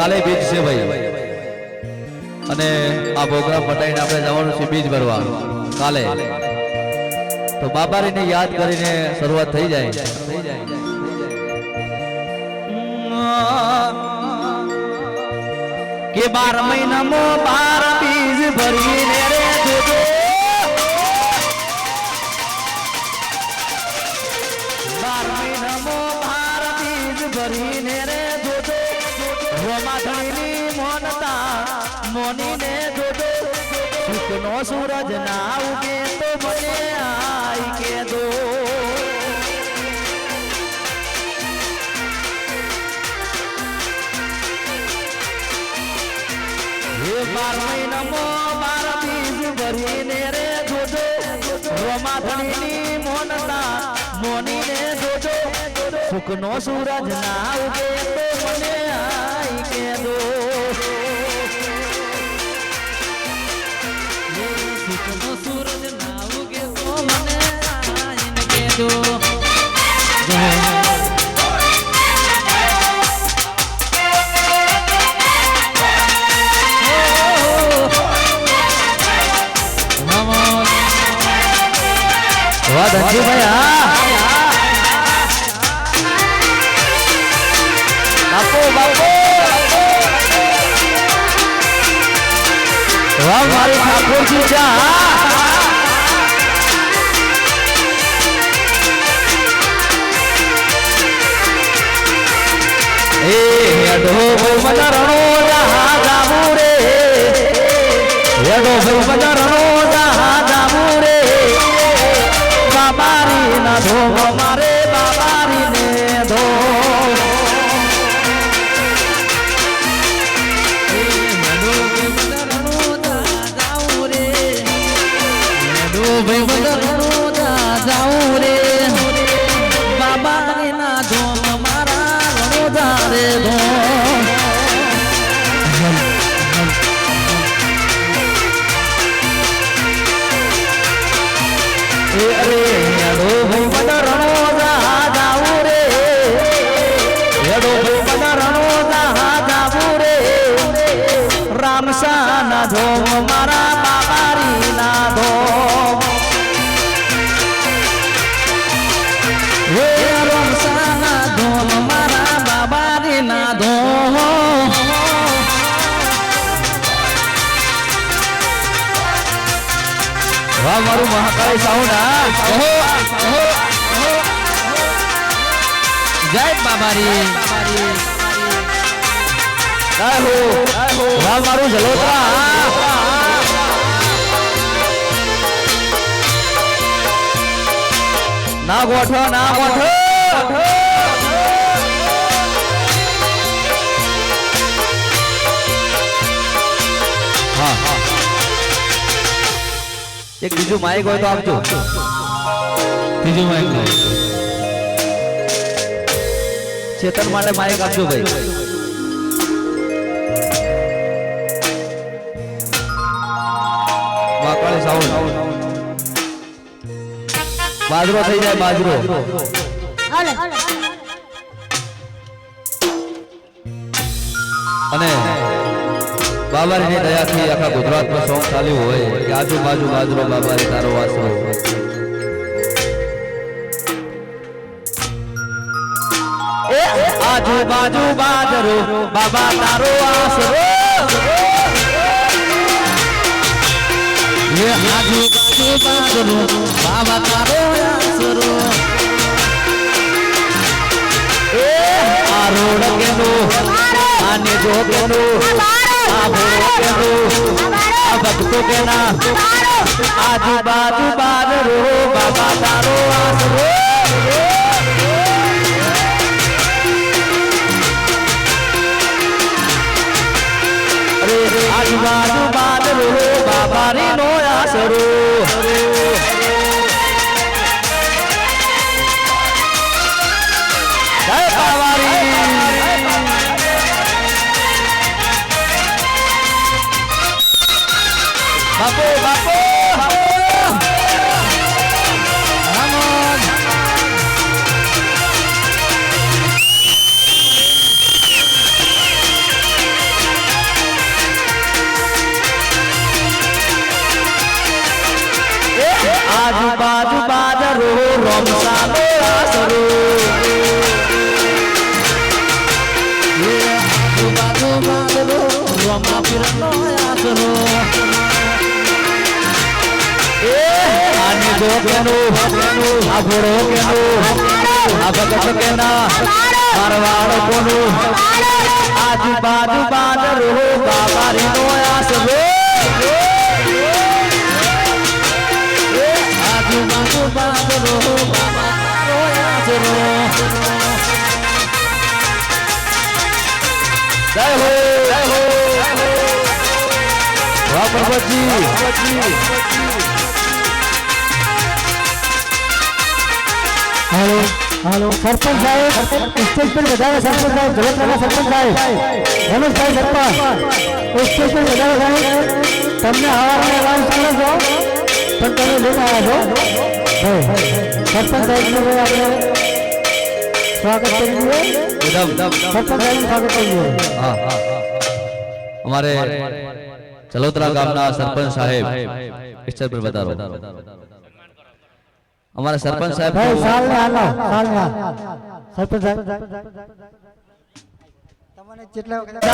કાલે બીજ છે ભાઈ. અને આ પ્રોગ્રામ પટાઈને આપણે જવાનું છે બીજ ભરવા. કાલે. તો બાબારીને યાદ કરીને શરૂઆત થઈ જાય થઈ જાય. કે બાર મહિનામાં બાર બીજ ભરીને રે. સુખનો સૂરજ ના ઉગે તો મને આઈ કે દો હે બાર મહિનામાં બાર બીજ ભરીને રે જોજો રોમાધણીની મોનતા મોનીને જોજો સુખનો સૂરજ ના ઉગે ધનજીભાઈ હા. બાપુ બાપુ. વાહ મારી ઠાકોરજી ચા એ મદરણો જહા બાબારી સાઉન્ડ, હા. ઓહો ઓહો જય બાબારી. જય હો. વાહ મારું જલોત્રા ના ગોઠો ના ગોઠો એક બીજું માઇક હોય તો આપજો. બીજું માઇક ચેતન માટે માઇક આપજો ભાઈ. વાકાળી સાઉન્ડ બાજરો થઈ જાય બાજરો. અને બાબારીની દયાથી આખા ગુજરાતમાં સોંગ ચાલ્યું હોય કે આજુબાજુ બાજરો બાબારી તારો વાસરો આજુબાજુ બાજરો બાબા તારો આશરો આજુબાજુ બાજરો બાબા તારો આશરો આરોડ કેનો આને જો કેનો આ કે ના ભક્તો આજુબાજુ બાજરો બાબા તારો આસરો આપણો કેનું આ ભગત કેના મારવાડ કોનું આજુબાજુ બાદરો બાબારી નો આસરો આજુબાજુ બાદરો જય હો જય હો વાહ પ્રભુજી હાલો હાલો સરપંચ સાહેબ સ્ટેજ પર વધારે સરપંચ સાહેબ જગતરાના સરપંચ સાહેબ રમેશભાઈ સરપંચ સ્ટેજ પર વધારે સાહેબ તમને હવાના એલાઉન્સ કરે છો? પણ તમે લઈને આવ્યા છો? ભાઈ સરપંચ સાહેબને ભાઈ આપણે સ્વાગત કરી દઈએ અમારે ચલોતરા ગામના સરપંચ સાહેબ સ્ટેજ પર વધારો. અમારા સરપંચ સાહેબ સરપંચ સાહેબ. તમને જેટલા વખત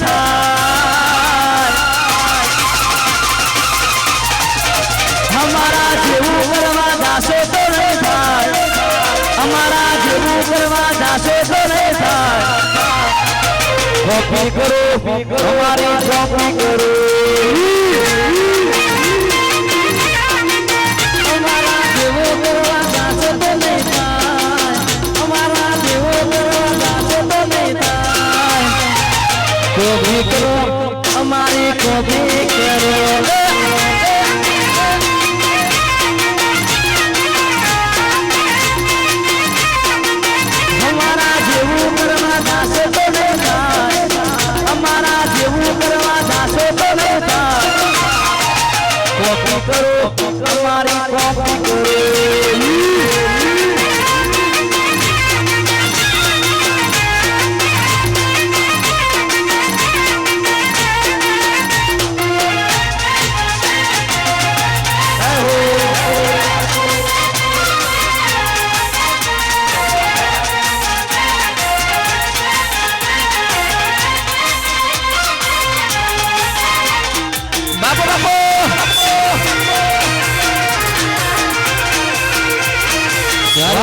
થાય અમારા જેવું કરવા જાશો તો નહીં થાય અમારા જેવું કરવા જાશો તો નહીં કરો કરો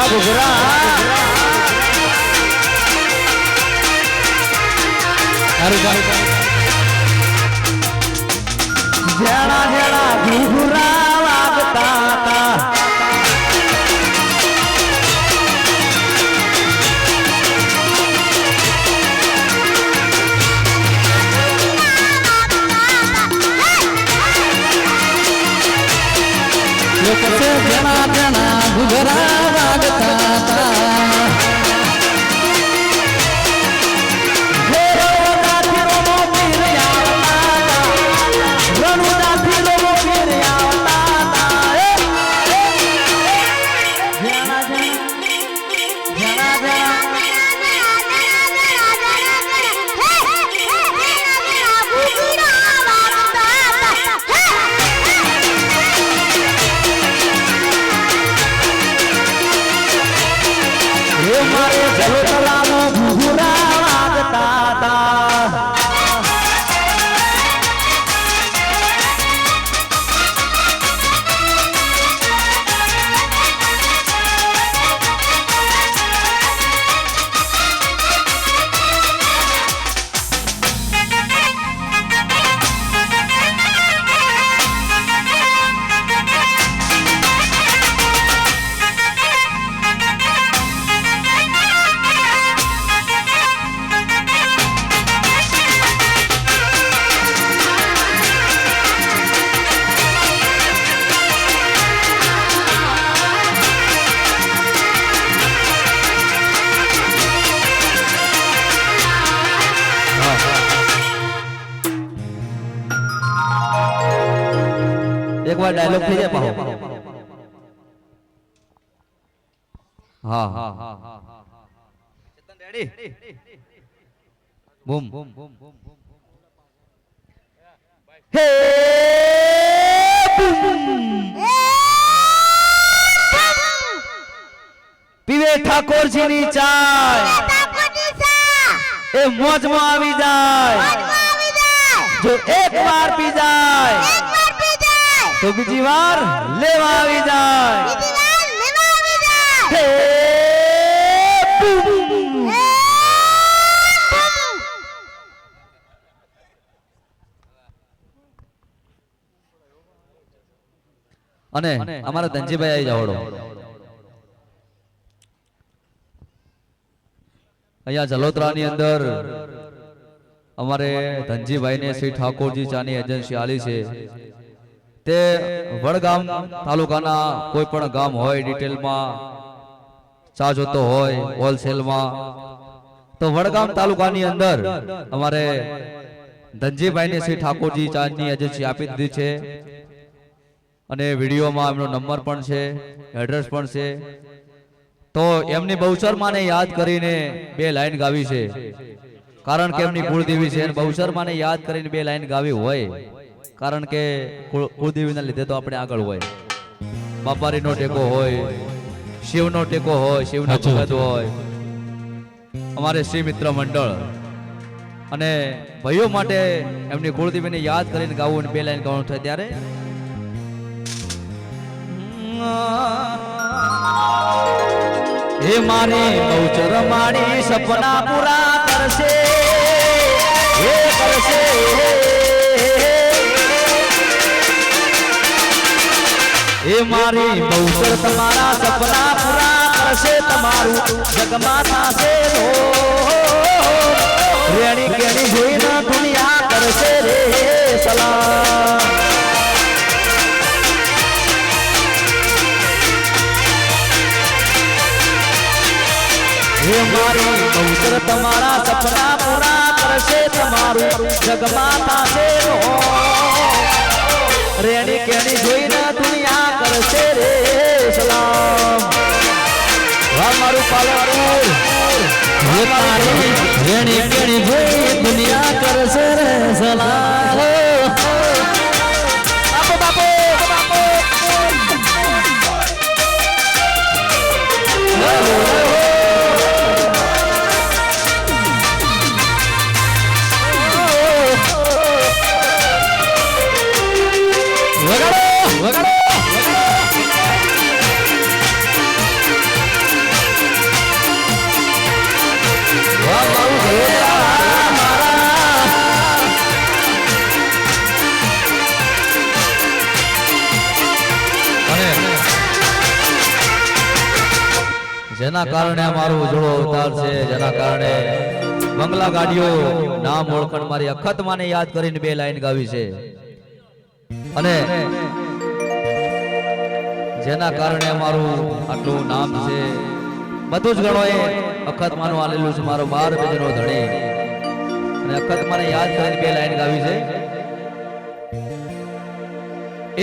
વાહ ઘૂઘરા જેણા જેણા ઘૂઘરા. બૂમ હે પીવે ઠાકોરજીની ચાય એ મોજમાં આવી જાય જો એક વાર પી જાય તો બીજી વાર લેવા આવી જાય હે અને અમારા ધનજીભાઈ આવી જાવડો અહીંયા જલોત્રાની અંદર અમારે ધનજીભાઈને શ્રી ઠાકોરજી ચાની એજન્સી આલી છે. તે વડગામ તાલુકાના કોઈ પણ ગામ હોય ડિટેલમાં ચા જોતો હોય હોલસેલમાં તો વડગામ તાલુકાની અંદર અમારે ધનજીભાઈને શ્રી ઠાકોરજી ચાની એજન્સી આપી દીધી છે. અને વિડીયોમાં એમનો નંબર પણ છે એડ્રેસ પણ છે. તો એમની બહુચરમાને યાદ કરીને બે લાઈન ગાવી છે. કારણ કે એમની કુળદેવી છે અને બહુચરમાને યાદ કરીને બે લાઈન ગાવી હોય. કારણ કે કુળ- કુળદેવીના લીધે તો આપણે આગળ હોય. બાપારીનો ટેકો હોય શિવનો ટેકો હોય શિવનો ભગત હોય. અમારે શ્રી મિત્ર મંડળ. અને ભાઈઓ માટે એમની કુળદેવીને યાદ કરીને ગાવું અને બે લાઈન ગાવાનું થાય ત્યારે હે મારી બહુચર મારી સપના પૂરા કરશે. હે કરશે, હે મારી બહુચર તમારા સપના પૂરા કરશે, તમારું જગમાં થશે રેણી કેણી જોઈને દુનિયા કરશે રે સલામ તમારા તમારું જગમાં થાશે રો રેણી દુનિયા કરશે રે સલામ. દુનિયા કરશે રે સલાહ જેના કારણે અમારો ઉજળો અવતાર છે, જેના કારણે બંગલા ગાડીઓ નામ ઓળખણ મારી અખત માને યાદ કરીને બે લાઈન ગાવી છે. અને જેના કારણે અમારું આટલું નામ છે, બધું જ ગણોએ અખત માનું આલેલું છે મારો બાર બેજનો ધણી. અને અખત માને યાદ કરીને બે લાઈન ગાવી છે.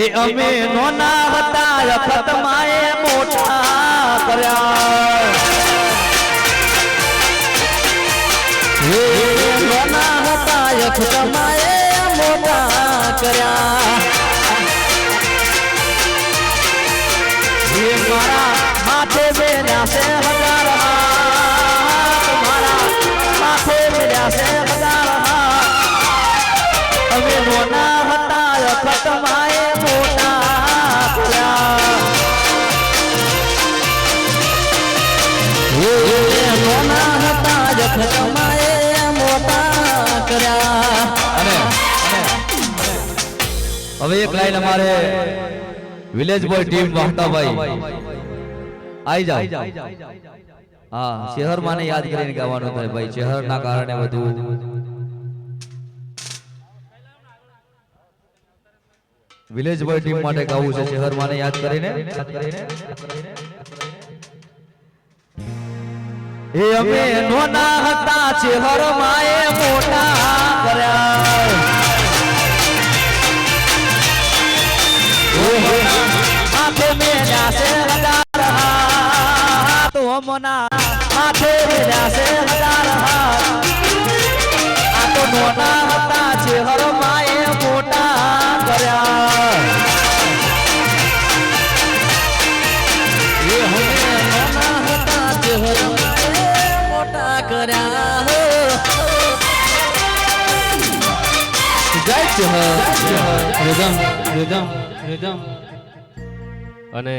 એ અમે નોના હતા અખત માએ મોટા કર્યા. હે અમારે વિલેજ બોય ટીમ વાહતાભાઈ. આઈ જાઓ. હા શહેર માને યાદ કરીને ગાવાનું થાય ભાઈ. શહેર ના કારણે બધું. વિલેજ બોય ટીમ માટે ગાવું છે શહેર માને યાદ કરીને. એ અમે નોના હતા શહેર માએ મોટા કર્યા. મોના માથે રહ્યા છે હજાર હાથ આ તો નોના હતા છે હર માએ મોટા કર્યા એ હવે નાના હતા તે હરમાએ મોટા કર્યા. જય છે હો. રિધમ રિધમ રિધમ અને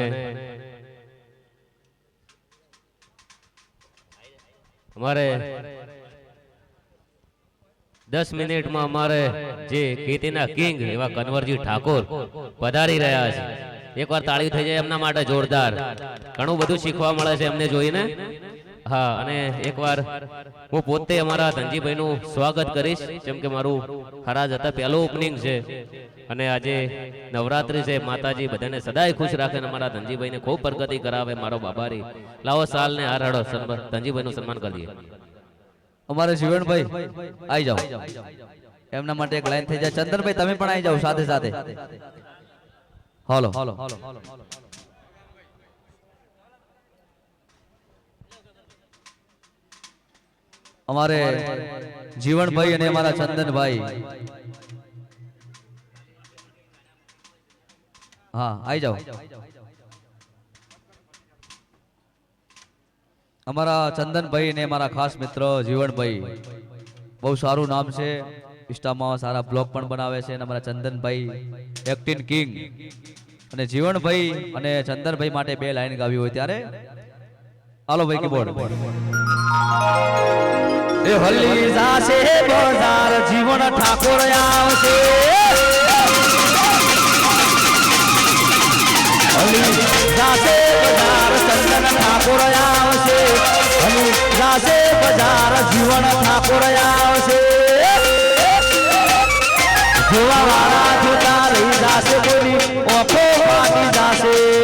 અમારે દસ મિનિટમાં અમારે જે ખેતીના કિંગ એવા કનવરજી ઠાકોર પધારી રહ્યા છે. એકવાર તાળી થઈ જાય એમના માટે જોરદાર. ઘણું બધું શીખવા મળે છે એમને જોઈને. હા અને એકવાર હું પોતે અમારા ધનજીભાઈનું સ્વાગત કરીશ જેમ કે મારું હરાજ હતા પહેલું ઓપનિંગ છે. અને આજે નવરાત્રી છે માતાજી બધાને સદાય ખુશ રાખે અને અમારા ધનજીભાઈને ખૂબ પ્રગતિ કરાવે મારો બાબારી. લાવો સાલ ને હાર હડો ધનજીભાઈનું સન્માન કરી દઈએ. અમારે જીવનભાઈ આવી જાઓ. એમના માટે એક લાઈન થઈ જાય. ચંદનભાઈ તમે પણ આવી જાઓ સાથે સાથે. હાલો. અમારે જીવનભાઈ અને અમારા ચંદનભાઈ. હા આવી જાઓ. અમારા ચંદનભાઈ ને મારા ખાસ મિત્ર જીવનભાઈ. બહુ સારું નામ છે. ઇન્સ્ટામાં સારા બ્લોગ પણ બનાવે છે અને અમારા ચંદનભાઈ એક્ટિન કિંગ અને જીવનભાઈ અને ચંદનભાઈ માટે બે લાઈન ગાવી હોય ત્યારે. હાલો ભાઈ કીબોર્ડ એ હલી જાશે બજાર જીવન ઠાકોર આવશે. હલી જાશે બજાર ચંદન ઠાકોર આવશે. હલી જાશે બજાર જીવન ઠાકોર આવશે. જોવા વાળા જોતા રહી જાશે બોલી ઓફો પાકી જાશે.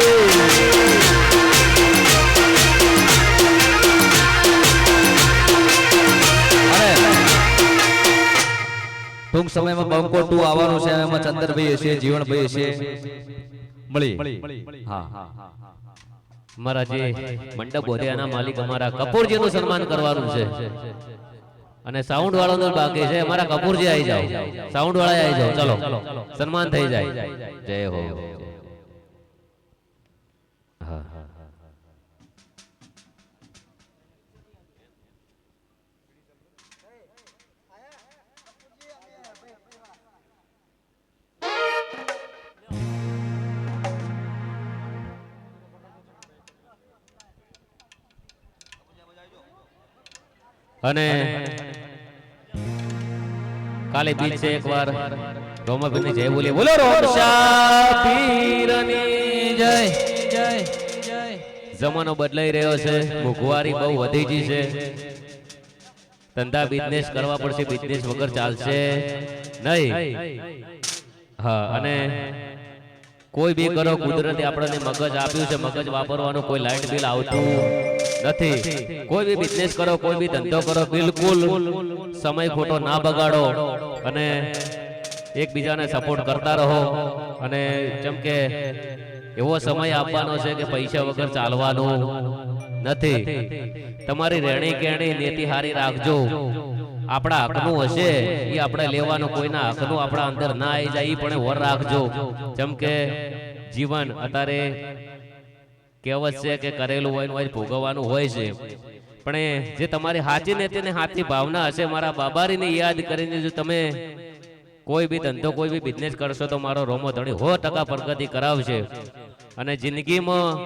ટૂંક સમયમાં બંકો ટુ આવવાનું છે એમાં ચંદનભાઈ હશે જીવનભાઈ હશે મળી. હા. અમારા જે મંડપ બોધ્યાના માલિક અમારા કપૂરજીનું સન્માન કરવાનું છે. અને સાઉન્ડ વાળાનું બાકી છે અમારા કપૂરજી આવી જાઓ. સાઉન્ડ વાળા આવી જાઓ. ચલો. સન્માન થઈ જાય. જય હો હા. હા. અને કાલે બીજ છે એકવાર. રોમાભાઈની જય બોલીએ બોલો. રોમશા પીરની જય. જય જય જમાનો બદલાઈ રહ્યો છે. મોંઘવારી બહુ વધી ગઈ છે. ધંધા બિઝનેસ કરવા પડશે. બિઝનેસ વગર ચાલશે નહીં. હા અને કોઈ બી કરો કુદરતે આપણને મગજ આપ્યું છે. મગજ વાપરવાનું કોઈ લાઇટ બિલ આવતું. નથી. કોઈ બી બિઝનેસ કરો, કોઈ બી ધંધો કરો, બિલકુલ સમય ખોટો ના બગાડો અને એકબીજાને સપોર્ટ કરતા રહો. અને જેમ કે એવો સમય આપવાનો છે કે પૈસા વગર ચાલવાનું નથી. તમારી રહેણી કેણી નીતિ હારી રાખજો. આપણા હકનું હશે, એ આપણે લેવાનું, કોઈના હકનું આપણા અંદર ના આવી જાય, એ પણ વર રાખજો. જેમ કે જીવન, અત્યારે કહેવત છે કે કરેલું હોય હોય ભોગવવાનું હોય છે. પણ જે તમારી સાચી નીતિ ને સાચી ભાવના હશે, મારા બાબારીને યાદ કરીને જો તમે કોઈ બી ધંધો, કોઈ બી બિઝનેસ કરશો તો મારો રોમો ધણી સો ટકા પ્રગતિ કરાવશે. અને જિંદગીમાં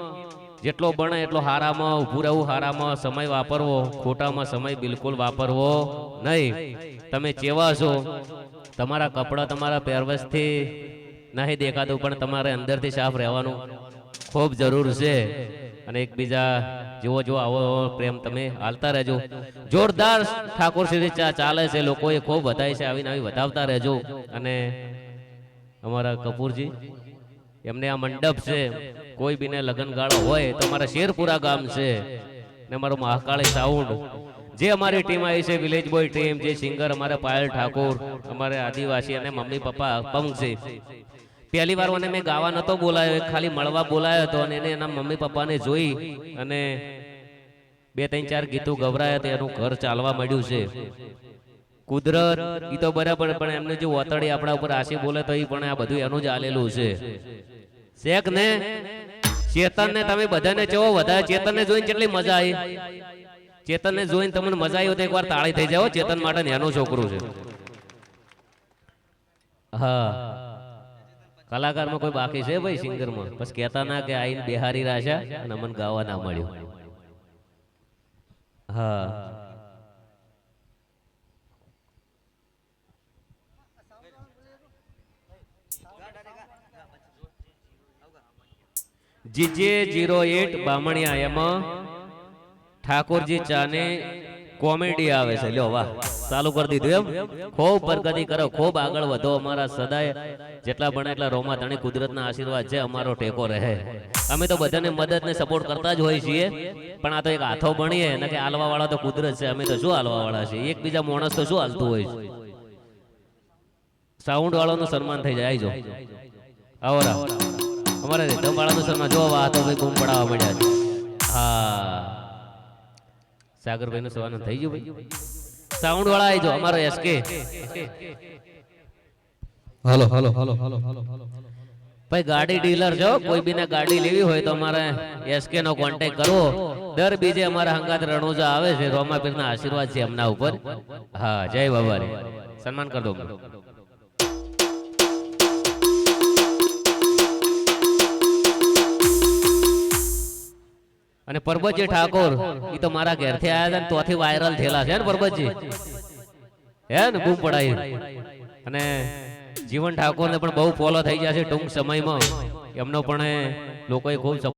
જેટલો બને એટલો હારામાં ઊભું રહેવું, હારામાં સમય વાપરવો, ખોટામાં સમય બિલકુલ વાપરવો નહીં. તમે ચેવા છો? તમારા કપડાં તમારા પહેરવેશથી નહીં દેખાતું, પણ તમારે અંદરથી સાફ રહેવાનું. ખૂબ જરૂર છે. અને એકબીજા જેવો જો આવો પ્રેમ તમે હાલતા રહેજો. જોરદાર ઠાકોર શ્રી ચા ચાલે છે લોકોએ ખૂબ વધાય છે આવીને આવી વધાવતા રહેજો. અને અમારા કપૂરજી એમને આ મંડપ છે કોઈ બીને લગ્ન ગાળો હોય તો અમારા શેરપુરા ગામ છે. ને અમારું મહાકાળી સાઉન્ડ. જે અમારી ટીમ આવી છે વિલેજ બોય ટીમ જે સિંગર અમારે પાયલ ઠાકોર અમારે આદિવાસી અને મમ્મી પપ્પા અપંગ છે. પહેલી વાર મને મેં ગાવા નતો બોલાયો ખાલી મળવા બોલાયો હતો અને એને એના મમ્મી પપ્પાને જોઈ અને બે ત્રણ ચાર ગીતો ગવરાયા હતા એનું ઘર ચાલવા મળ્યું છે. કુદરત એ તો બરાબર પણ એમને જે વતડી આપણા ઉપર આશી બોલે તો એ પણ આ બધું એનું જ આલેલું છે. શેખ ને ચેતન ને તમે બધાને ચેવો વધારે ચેતન ને જોઈને કેટલી મજા આવી. ચેતન ને જોઈને તમને મજા આવી હોય તો એકવાર તાળી થઈ જાઓ ચેતન માટે એનું છોકરું છે. હા. કલાકારમાં કોઈ બાકી છે ભાઈ સિંગરમાં? બસ કહેતા ના કે આઈને બિહારી રાજા અને મને ગાવા ના મળ્યું. હા. જીજે જીરો એટ બામણિયા એમાં ઠાકોરજી ચાને કોમેડી આવે છે. લ્યો વાહ. ચાલુ કરી દીધું એમ. ખૂબ પ્રગતિ કરો. ખૂબ આગળ વધો. અમારા સદાય જેટલા બને એટલા રોમા ધણી કુદરતના આશીર્વાદ છે. અમારો ટેકો રહે. અમે તો બધાને મદદ ને સપોર્ટ કરતા જ હોય છીએ. પણ આ તો એક હાથો ભણીએ. ને કે હાલવા વાળા તો કુદરત છે. અમે તો શું હાલવા વાળા છીએ? એકબીજા માણસ તો શું હાલતું હોય છે? સાઉન્ડ વાળાનું સન્માન થઈ જાય. આવીજો. આવો રા અમારે રીધમ વાળાનું સન્માન. જો વાહ તો ભાઈ ગુમ પડાવવા મળ્યા હા. સાગરભાઈ નું સન્માન થઈ ગયું ભાઈ. સાઉન્ડ વાળા આઈજો અમારો એસકે હાલો હાલો હાલો હાલો હાલો ભાઈ ગાડી ડીલર જો કોઈ બીને ગાડી લેવી હોય તો અમારે એસકે નો કોન્ટેક્ટ કરવો. દર બીજે અમારા હંગાત રણોજા આવે છે રોમાપીર ના આશીર્વાદ છે એમના ઉપર. હા જય બાબા સન્માન કર દો અને પરબતજી ઠાકોર એ તો મારા ઘેરથી આયા છે ને તોથી વાયરલ થયેલા છે ને પરબતજી. હે ને બૂમ પડાઈ. અને જીવન ઠાકોર ને પણ બહુ ફોલો થઈ ગયા છે ટૂંક સમયમાં. એમનો પણ લોકોએ ખૂબ